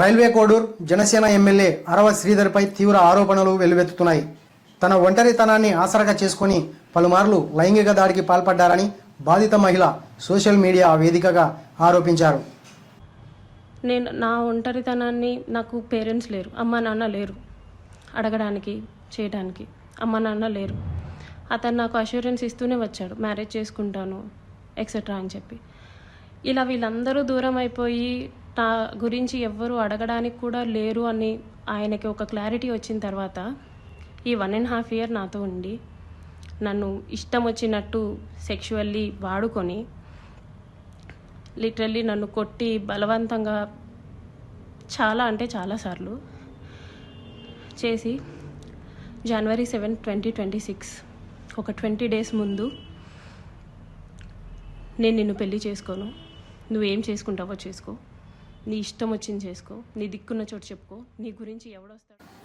Railway Kodur Janasena MLA Arava శ్రీధర్పై తీవ్ర ఆరోపణలు వెల్లువెత్తుతున్నాయి తన ఒంటరితనాన్ని ఆసరగా చేసుకుని పలుమార్లు లైంగిక దాడికి పాల్పడ్డారని బాధిత మహిళ సోషల్ మీడియా వేదికగా ఆరోపించారు. నేను నా ఒంటరితనాన్ని నాకు పేరెంట్స్ లేరు అమ్మ నాన్న లేరు అడగడానికి చేయడానికి. అమ్మ నాన్న లేరు. అతను నాకు అష్యూరెన్స్ ఇస్తూనే వచ్చాడు మ్యారేజ్ చేసుకుంటాను ఎక్సెట్రా అని చెప్పి. ఇలా వీళ్ళందరూ దూరం అయిపోయి నా గురించి ఎవ్వరూ అడగడానికి కూడా లేరు అని ఆయనకి ఒక క్లారిటీ వచ్చిన తర్వాత ఈ వన్ అండ్ హాఫ్ ఇయర్ నాతో ఉండి నన్ను ఇష్టం వచ్చినట్టు సెక్షువల్లీ వాడుకొని లిటరల్లీ నన్ను కొట్టి బలవంతంగా చాలా అంటే చాలాసార్లు చేసి January seven twenty twenty six ఒక ట్వంటీ డేస్ ముందు నేను నిన్ను పెళ్ళి చేసుకోను. నువ్వేం చేసుకుంటావో చేసుకో. నీ ఇష్టం వచ్చింది చేసుకో. నీ దిక్కున్న చోటు చెప్పుకో. నీ గురించి ఎవడొస్తాడు?